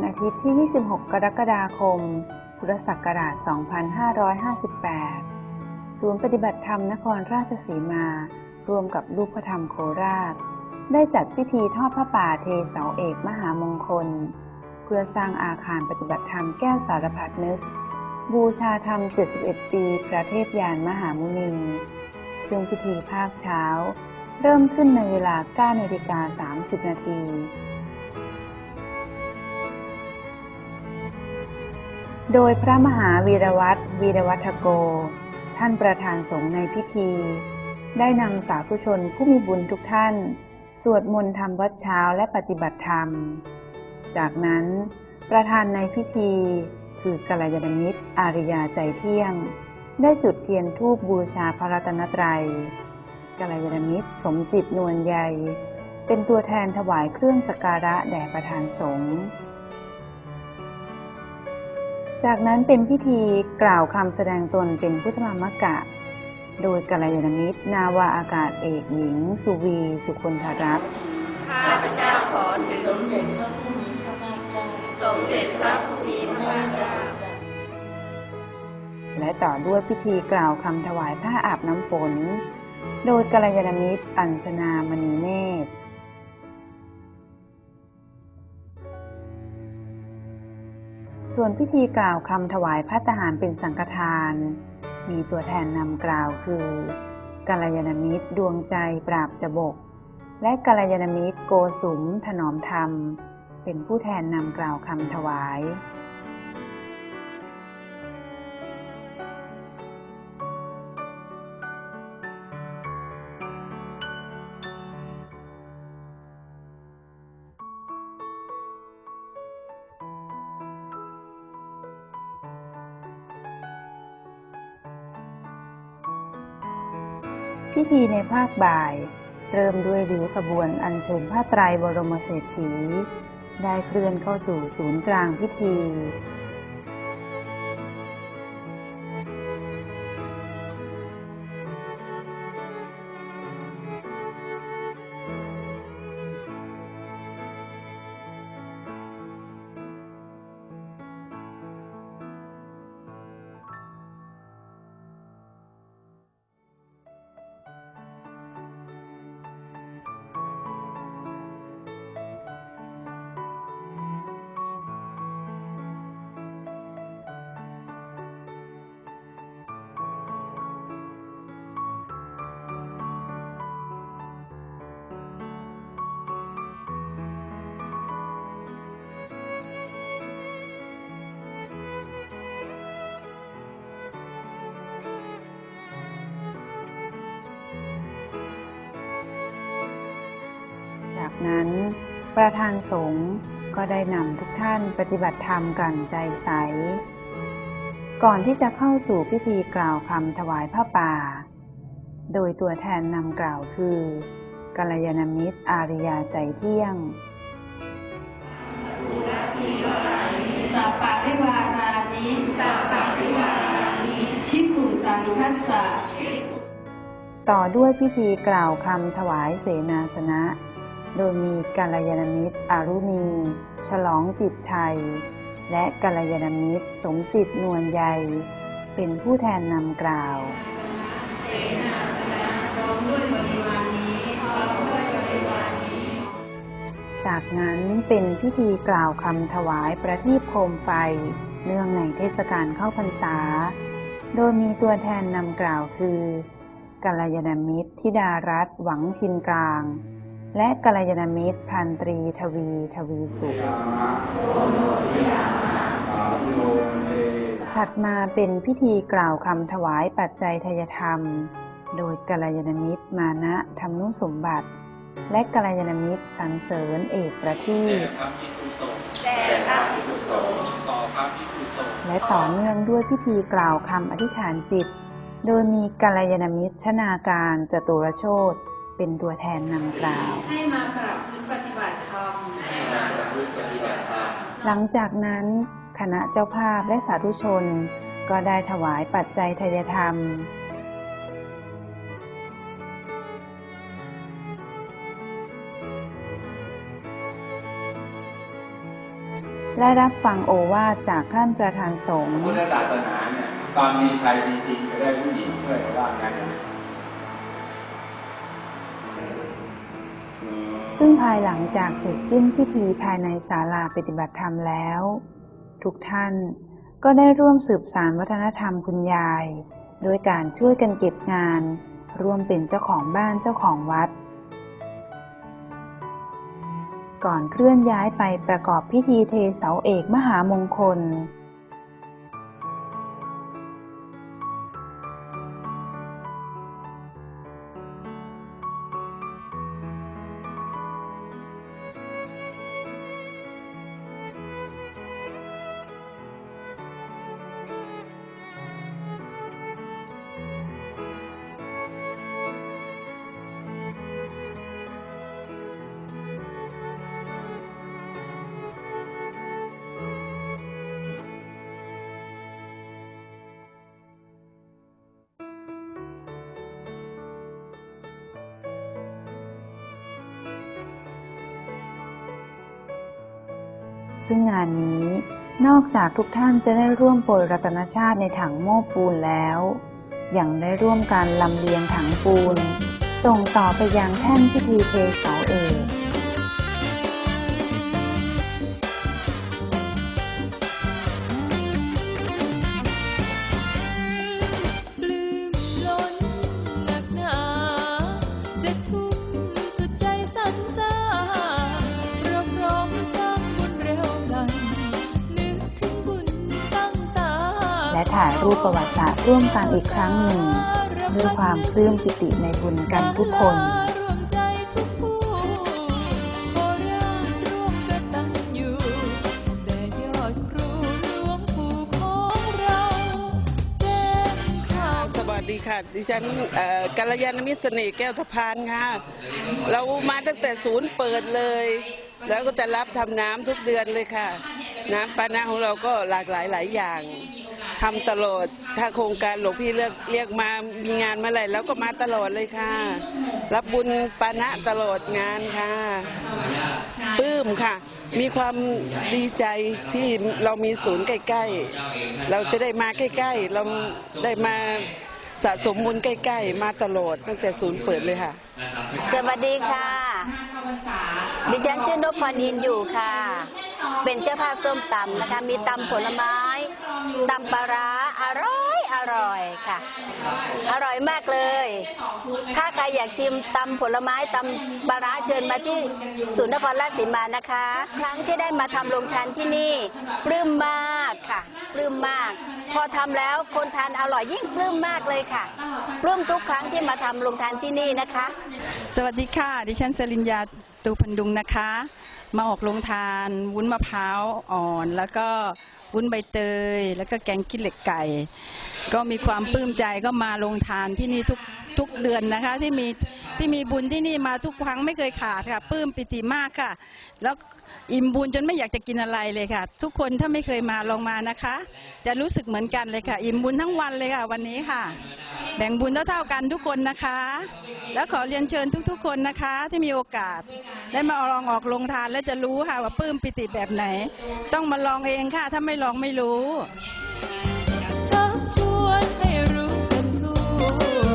วันอาทิตย์ที่ 26 กรกฎาคม พุทธศักราช 2558 ศูนย์ปฏิบัติธรรมนครราชสีมา ร่วมกับลูกพระธรรมโคราช ได้จัดพิธีทอดพระป่าเทเสาเอกมหามงคล เพื่อสร้างอาคารปฏิบัติธรรมแก้วสารพัดนึก บูชาธรรม 71 ปีพระเทพยานมหามุนี ซึ่งพิธีภาคเช้า เริ่มขึ้นในเวลา9นาฬิกา30 นาที โดยพระมหาวีรวัตรวีรวัฒโก ท่านประธานสงฆ์ในพิธี ได้นำสาธุชนผู้มีบุญทุกท่าน สวดมนต์ทำวัดเช้าและปฏิบัติธรรม จากนั้น ประธานในพิธี คือกัลยาณมิตรอาริยาใจเที่ยง ได้จุดเทียนธูปบูชาพระรัตนตรัยกัลยาณมิตรสมจิตนวลใยเป็นตัวแทนถวายเครื่องสักการะแด่ประธานสงฆ์ จากนั้นเป็นพิธีกล่าวคำแสดงตนเป็นพุทธมามกะ โดยกัลยาณมิตร นาวาอากาศเอกหญิง สุวี สุคนธรัตน์ข้าพเจ้าขอถึงสมเด็จพระผู้มีพระภาคเจ้าสมเด็จพระผู้มีพระภาคเจ้าและต่อด้วยพิธีกล่าวคำถวายผ้าอาบน้ำฝน โดยกัลยาณมิตร อัญชนามณีเนตร ส่วนพิธีกล่าวคำถวายพระทหารเป็นสังฆทาน มีตัวแทนนำกล่าวคือกัลยาณมิตรดวงใจปราบจบก และกัลยาณมิตรโกสุมถนอมธรรม เป็นผู้แทนนำกล่าวคำถวาย พิธีในภาคบ่าย เริ่มด้วยริ้วขบวนอัญเชิญผ้าไตรบรมเศรษฐี ได้เคลื่อนเข้าสู่ศูนย์กลางพิธี นั้น ประธานสงฆ์ก็ได้นำทุกท่านปฏิบัติธรรมกลั่นใจใส ก่อนที่จะเข้าสู่พิธีกล่าวคำถวายผ้าป่า โดยตัวแทนนำกล่าวคือกัลยาณมิตรอาริยาใจเที่ยงสัพพะริวารานิสัพพะริวารานิชิกุสังคัสสะต่อด้วยพิธีกล่าวคำถวายเสนาสนะ โดยมีกัลยาณมิตรอารุณี ฉลองจิตชัย และกัลยาณมิตรสมจิตนวลใย เป็นผู้แทนนำกล่าวจากนั้นเป็นพิธีกล่าวคำถวายประทีปโคมไฟ เนื่องในเทศกาลเข้าพรรษา โดยมีตัวแทนนำกล่าวคือกัลยาณมิตรธิดารัตน์หวังชินกลาง และกัลยาณมิตรพันตรีทวีทวีสุข ถัดมาเป็นพิธีกล่าวคำถวายปัจจัยทยธรรม โดยกัลยาณมิตรมานะธรรมนุสมบัติ และกัลยาณมิตรสรรเสริญเอกประทีปพระพิสุสงฆ์แต่พระภิกษุสงฆ์ต่อพระพิสุสงฆ์และต่อเนื่องด้วยพิธีกล่าวคำอธิษฐานจิต โดยมีกัลยาณมิตรชนาการจตุรโชต เป็นตัวแทนนำกล่าว ให้มาปรับพฤติปฏิบัติธรรมให้มาประพฤติปฏิบัติธรรมหลังจากนั้นคณะเจ้าภาพและสาธุชน ก็ได้ถวายปัจจัยทายธรรม และรับฟังโอวาทจากท่านประธานสงฆ์พุทธศาสนาเนี่ยตอนมีใครดีจริงจะได้ผู้หญิงช่วยว่างั้น ซึ่งภายหลังจากเสร็จสิ้นพิธีภายในศาลาปฏิบัติธรรมแล้ว ทุกท่านก็ได้ร่วมสืบสารวัฒนธรรมคุณยาย โดยการช่วยกันเก็บงาน ร่วมเป็นเจ้าของบ้านเจ้าของวัด ก่อนเคลื่อนย้ายไปประกอบพิธีเทเสาเอกมหามงคล ซึ่งงานนี้ นอกจากทุกท่านจะได้ร่วมโปรยรัตนชาติในถังโม้ปูนแล้วยังได้ร่วมการลำเลียงถังปูน ส่งต่อไปยังแท่นพิธีเทเสาเอก และถ่ายรูปประวัติศาสตร์ร่วมกันอีกครั้งหนึ่ง ด้วยความปลื้มปิติในบุญกันทุกคนรวมใจทุกผู้คนสวัสดีค่ะดิฉันกัลยาณมิตรเสน่ห์แก้วทพานค่ะ เรามาตั้งแต่ศูนย์เปิดเลย แล้วก็จะรับทำน้ำทุกเดือนเลยค่ะ น้ำปานะของเราก็หลากหลายหลายอย่าง ทำตลอด ถ้าโครงการหลวงพี่เรียกเรียกมา มีงานเมื่อไหร่แล้วก็มาตลอดเลยค่ะ รับบุญปานะตลอดงานค่ะปลื้มค่ะ มีความดีใจที่เรามีศูนย์ใกล้ ๆ เราจะได้มาใกล้ ๆ เราได้มาสะสมบุญใกล้ ๆ มาตลอดตั้งแต่ศูนย์เปิดเลยค่ะ สวัสดีค่ะ ดิฉันชื่อนพพรอินอยู่ค่ะ เป็นเจ้าภาพส้มตำนะคะ มีตำผลไม้ตำปลาร้าอร่อย อร่อยค่ะ อร่อยมากเลย ถ้าใครอยากชิมตำผลไม้ตำปลาร้าเชิญมาที่ศูนย์นครราชสีมานะคะ ครั้งที่ได้มาทำโรงทานที่นี่ปลื้มมากค่ะปลื้มมาก พอทำแล้วคนทานอร่อยยิ่งปลื้มมากเลยค่ะปลื้มทุกครั้งที่มาทำโรงทานที่นี่นะคะ สวัสดีค่ะ ดิฉันสริญญาตูพันดุงนะคะ มาออกโรงทาน วุ้นมะพร้าวอ่อน แล้วก็วุ้นใบเตย แล้วก็แกงขี้เหล็กไก่ ก็มีความปลื้มใจก็มาโรงทานที่นี่ทุก ทุกเดือนนะคะที่มีที่มีบุญที่นี่มาทุกครั้งไม่เคยขาดค่ะปลื้มปิติมากค่ะ แล้วอิ่มบุญจนไม่อยากจะกินอะไรเลยค่ะ ทุกคนถ้าไม่เคยมาลองมานะคะ จะรู้สึกเหมือนกันเลยค่ะ อิ่มบุญทั้งวันเลยค่ะ วันนี้ค่ะ แบ่งบุญเท่าเท่ากันทุกคนนะคะ แล้วขอเรียนเชิญทุกๆ คนนะคะ ที่มีโอกาสได้มาลองออกลงทานแล้วจะรู้ค่ะว่าปลื้มปิติแบบไหน ต้องมาลองเองค่ะ ถ้าไม่ลองไม่รู้ชวนให้รู้กันทั่ว